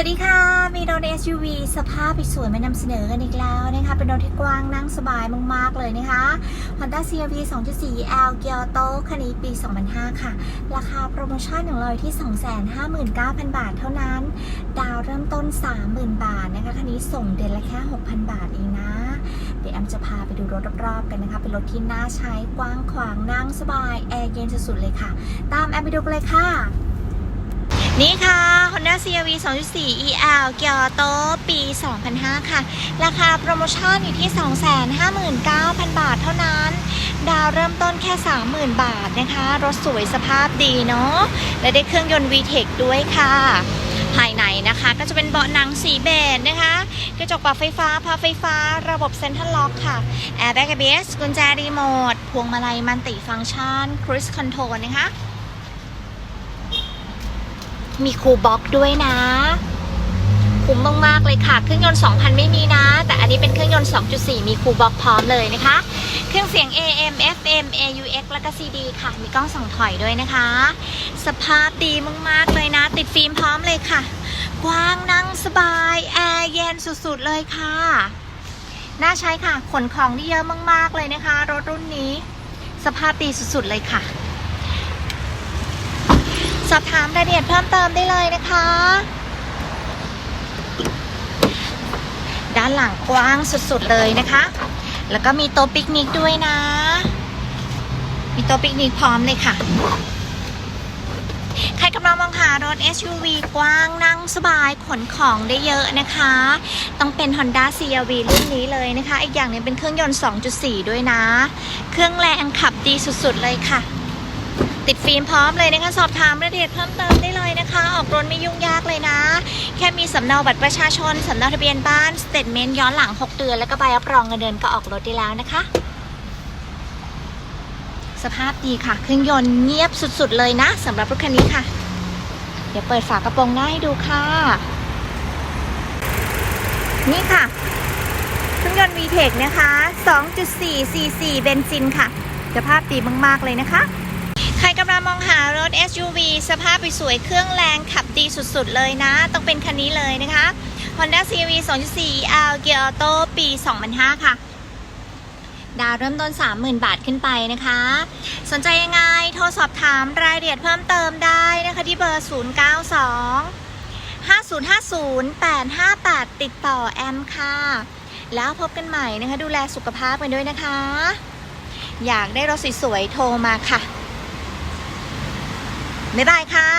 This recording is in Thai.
วัสดีค่ะ มีรถ SUV สภาพสวยๆมานำเสนอกันอีกแล้วนะคะ เป็นรถที่กว้างนั่งสบายมาก ๆ เลยนะคะ Honda CRV 2.4 L Gear Auto คันนี้ปี 2005 ค่ะ ราคาโปรโมชั่นของเราที่ 259,000 บาทเท่านั้น ดาวเริ่มต้น 30,000 บาทนะคะ คันนี้ส่งเดือนละแค่ 6,000 บาทเองนะ เดี๋ยวแอมจะพาไปดูรถรอบๆกันนะคะ เป็นรถที่น่าใช้กว้างขวางนั่งสบายแอร์เย็นสุดๆเลยค่ะ ตามแอมไปดูกันเลยค่ะ นี่ค่ะ Honda CRV 2.4 EL เกียร์โตปี 2005 ค่ะ ราคาโปรโมชั่นอยู่ที่ 259,000 บาทเท่านั้น ดาวเริ่มต้นแค่ 30,000 บาทนะคะ รถสวยสภาพดีเนาะ และได้เครื่องยนต์ VTEC ด้วยค่ะ ภายในนะคะก็จะเป็นเบาะหนังสีเบจนะคะ กระจกปรับไฟฟ้าพับไฟฟ้า ระบบเซ็นทรัลล็อกค่ะแอร์แบ็กเอ s กุญแจรีโมท พวงมาลัยมันติฟังก์ชันครูซคอนโทรลนะคะ มีคูบ็อกด้วยนะ คุ้มมากๆเลยค่ะ เครื่องยนต์ 2,000 ไม่มีนะ แต่อันนี้เป็นเครื่องยนต์ 2.4 มีคูบ็อกพร้อมเลยนะคะ เครื่องเสียง AM FM AUX แล้วก็ CD ค่ะ มีกล้องส่องถอยด้วยนะคะ สภาพดีมากๆเลยนะ ติดฟิล์มพร้อมเลยค่ะ กว้างนั่งสบาย แอร์เย็นสุดๆเลยค่ะ น่าใช้ค่ะ ขนของได้เยอะมากๆเลยนะคะ รถรุ่นนี้ สภาพดีสุดๆเลยค่ะ สอบถามรายละเอียดเพิ่มเติมได้เลยนะคะ ด้านหลังกว้างสุดๆเลยนะคะ แล้วก็มีโต๊ะปิกนิกด้วยนะ มีโต๊ะปิกนิกพร้อมเลยค่ะ ใครกำลังมองหารถ SUV กว้างนั่งสบายขนของได้เยอะนะคะ ต้องเป็น Honda CRV รุ่นนี้เลยนะคะ อีกอย่างหนึงเป็นเครื่องยนต์ 2.4 ด้วยนะ เครื่องแรงขับดีสุดๆเลยค่ะ ติดฟิล์มพร้อมเลยนะคะ สอบถามรายละเอียดเพิ่มเติมได้เลยนะคะ ออกรถไม่ยุ่งยากเลยนะ แค่มีสำเนาบัตรประชาชน สำเนาทะเบียนบ้านสเตทเมนต์ย้อนหลัง 6 เดือน แล้วก็ใบรับรองเงินเดือนก็ออกรถได้แล้วนะคะ สภาพดีค่ะ เครื่องยนต์เงียบสุดๆเลยนะสำหรับรถคันนี้ค่ะ เดี๋ยวเปิดฝากระโปรงหน้าให้ดูค่ะ นี่ค่ะเครื่องยนต์ VTEC นะคะ 2.4 cc เบนซินค่ะสภาพดีมากๆเลยนะคะ รกำลังมองหารถ SUV สภาพสวยๆเครื่องแรงขับดีสุดๆเลยนะ ต้องเป็นคันนี้เลยนะคะ Honda CRV 2.4 L Gear Auto ปี 2005 ค่ะ ดาวเริ่มต้น 30,000 บาทขึ้นไปนะคะ สนใจยังไง โทรสอบถามรายละเอียดเพิ่มเติมได้นะคะที่เบอร์ 092 5050 858 ติดต่อแอมค่ะ แล้วพบกันใหม่นะคะ ดูแลสุขภาพกันด้วยนะคะ อยากได้รถสวยๆโทรมาค่ะ บ๊ายบายค่ะ